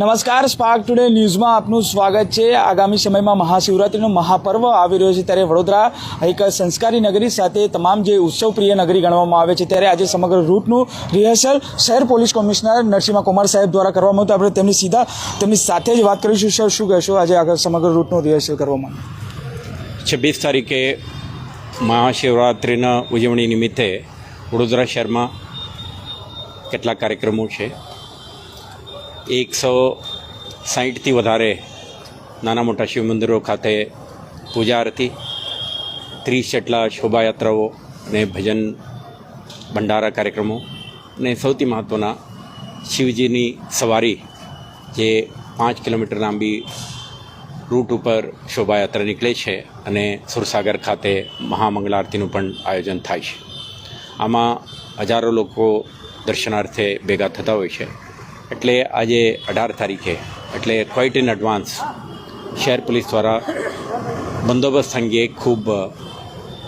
નમસ્કાર spark today ન્યૂઝમાં આપનું સ્વાગત છે. આગામી સમયમાં મહાશિવરાત્રિનો મહાપર્વ આવી રહ્યો છે ત્યારે વડોદરા એક સંસ્કારી નગરી સાથે તમામ જે ઉત્સવપ્રિય નગરી ગણવામાં આવે છે ત્યારે આજે સમગ્ર રૂટનું રિહર્સલ શહેર પોલીસ કમિશનર નરસિંહ કુમાર સાહેબ દ્વારા કરવામાં આવ્યું આપણે તેમની સીધા, તેમની સાથે જ વાત કરીશું. સર શું કહેશો આજે આગળ સમગ્ર રૂટનું રિહર્સલ કરવામાં? છવ્વીસ તારીખે મહાશિવરાત્રિના ઉજવણી નિમિત્તે વડોદરા શહેરમાં કેટલાક કાર્યક્રમો છે. એકસો સાહીઠથી વધારે નાના મોટા શિવ મંદિરો ખાતે પૂજા આરતી, ત્રીસ જેટલા શોભાયાત્રાઓ અને ભજન ભંડારા કાર્યક્રમો અને સૌથી મહત્ત્વના શિવજીની સવારી જે પાંચ કિલોમીટર લાંબી રૂટ ઉપર શોભાયાત્રા નીકળે છે અને સુરસાગર ખાતે મહામંગલ આરતીનું પણ આયોજન થાય છે. આમાં હજારો લોકો દર્શનાર્થે ભેગા થતા હોય છે. એટલે આજે અઢાર તારીખે, એટલે ક્વાઇટ ઇન એડવાન્સ શહેર પોલીસ દ્વારા બંદોબસ્ત અંગે ખૂબ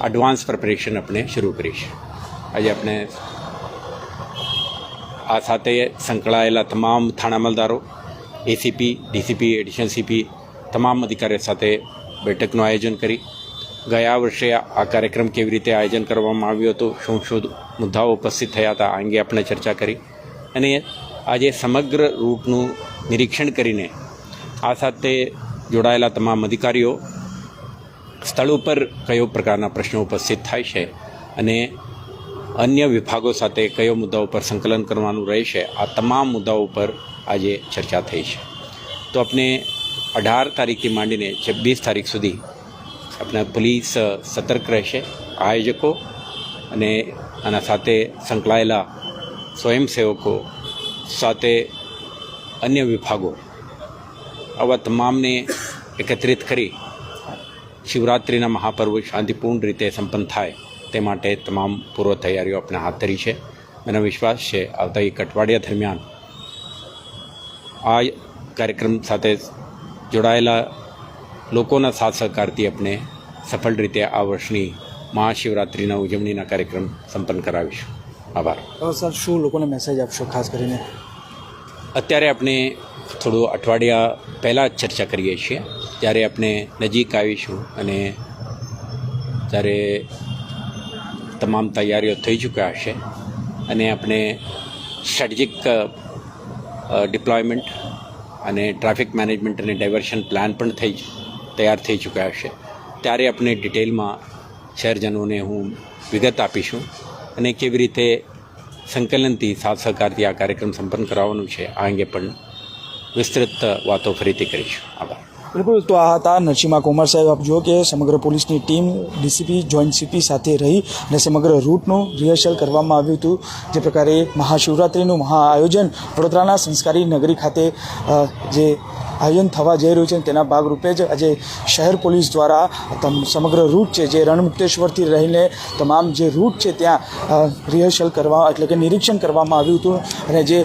એડવાન્સ પ્રિપરેશન આપણે શરૂ કરીશ આજે આપણે આ સાથે સંકળાયેલા તમામ થાણા અમલદારો એસીપી ડીસીપી એડિશનલ સીપી તમામ અધિકારીઓ સાથે બેઠકનું આયોજન કરી. ગયા વર્ષે આ કાર્યક્રમ કેવી રીતે આયોજન કરવામાં આવ્યું હતું, શું શું મુદ્દાઓ ઉપસ્થિત થયા હતા, આ અંગે આપણે ચર્ચા કરી. અને આજે સમગ્ર રૂટનું નિરીક્ષણ કરીને આ સાથે જોડાયેલા તમામ અધિકારીઓ સ્થળ ઉપર કયો પ્રકારના પ્રશ્નો ઉપસ્થિત થાય છે અને અન્ય વિભાગો સાથે કયો મુદ્દા ઉપર સંકલન કરવાનું રહેશે, આ તમામ મુદ્દાઓ ઉપર આજે ચર્ચા થઈ છે. તો આપણે અઢાર તારીખથી માંડીને છવ્વીસ તારીખ સુધી આપણે પોલીસ સતર્ક રહેશે, આયોજકો અને આના સાથે સંકળાયેલા સ્વયંસેવકો સાથે અન્ય વિભાગો આવા તમામને એકત્રિત કરી શિવરાત્રિના મહાપર્વ શાંતિપૂર્ણ રીતે સંપન્ન થાય તે માટે તમામ પૂર્વ તૈયારીઓ આપણે હાથ ધરી છે. મને વિશ્વાસ છે, આવતા એક અઠવાડિયા દરમિયાન આ કાર્યક્રમ સાથે જોડાયેલા લોકોના સાથ સહકારથી આપણે સફળ રીતે આ વર્ષની મહાશિવરાત્રિના ઉજવણીના કાર્યક્રમ સંપન્ન કરાવીશું. આભાર. તો સર શું લોકોને મેસેજ આપશો ખાસ કરીને? અત્યારે આપણે થોડું અઠવાડિયા પહેલાં જ ચર્ચા કરીએ છીએ. જ્યારે આપણે નજીક આવીશું અને ત્યારે તમામ તૈયારીઓ થઈ ચૂક્યા હશે અને આપણે સ્ટ્રેટેજિક ડિપ્લોયમેન્ટ અને ટ્રાફિક મેનેજમેન્ટ અને ડાયવર્શન પ્લાન પણ થઈ તૈયાર થઈ ચૂક્યા હશે. ત્યારે આપણે ડિટેલમાં શહેરજનોને હું વિગત આપીશું. અને કેવી રીતે સંકલનથી સાથ સહકારથી આ કાર્યક્રમ સંપન્ન કરાવવાનું છે, આ અંગે પણ વિસ્તૃત વાતો ફરીથી કરીશું. આભાર. બિલકુલ, તો આ હતા નરસિંહા કુમાર સાહેબ. આપ જુઓ કે સમગ્ર પોલીસની ટીમ, ડીસીપી, જોઈન્ટ સીપી સાથે રહી અને સમગ્ર રૂટનું રિહર્સલ કરવામાં આવ્યું હતું. જે પ્રકારે મહાશિવરાત્રિનું મહા આયોજન વડોદરાના સંસ્કારી નગરી ખાતે જે આયોજન થવા જઈ રહ્યું છે તેના ભાગરૂપે જ આજે શહેર પોલીસ દ્વારા સમગ્ર રૂટ છે જે રણમુક્તેશ્વરથી રહીને તમામ જે રૂટ છે ત્યાં રિહર્સલ કરવા એટલે કે નિરીક્ષણ કરવામાં આવ્યું હતું અને જે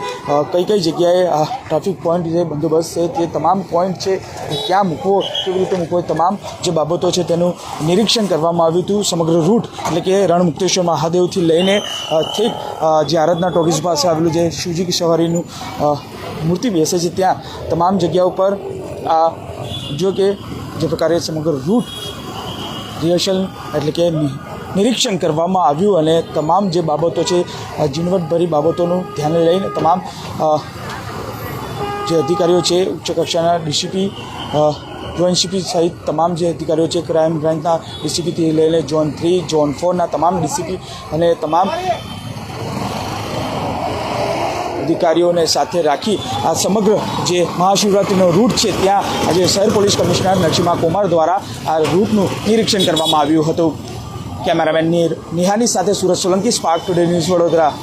કઈ કઈ જગ્યાએ ટ્રાફિક પોઈન્ટ જે બંદોબસ્ત છે તે તમામ પોઈન્ટ છે ક્યાં મૂકવો, કેવી રીતે મૂકવો તમામ જે બાબતો છે તેનું નિરીક્ષણ કરવામાં આવ્યું હતું. સમગ્ર રૂટ એટલે કે રણમુક્તેશ્વર મહાદેવથી લઈને ઠીક જે આરાધના ટોકીઝ પાસે આવેલું જે શિવજી સવારીનું મૂર્તિ બેસે છે ત્યાં, તમામ જગ્યા ઉપર આ જો કે જે પ્રકારે સમગ્ર રૂટ રિહર્સલ એટલે કે નિરીક્ષણ કરવામાં આવ્યું અને તમામ જે બાબતો છે ઝીણવટભરી બાબતોનું ધ્યાને લઈને તમામ જે અધિકારીઓ છે, ઉચ્ચ કક્ષાના ડીસીપી જોઈન્ટ સહિત તમામ જે અધિકારીઓ છે, ક્રાઇમ બ્રાન્ચના ડીસીપીથી લઈને ઝોન થ્રી ઝોન ફોરના તમામ ડીસીપી અને તમામ અધિકારીઓને સાથે રાખી આ સમગ્ર જે મહાશિવરાત્રિનો રૂટ છે, ત્યાં આજે શહેર પોલીસ કમિશનર નરસિંહા કુમાર દ્વારા આ રૂટનું નિરીક્ષણ કરવામાં આવ્યું હતું. કેમેરામેન નિહાની સાથે Surat Solanki, Spark Today News Vadodara.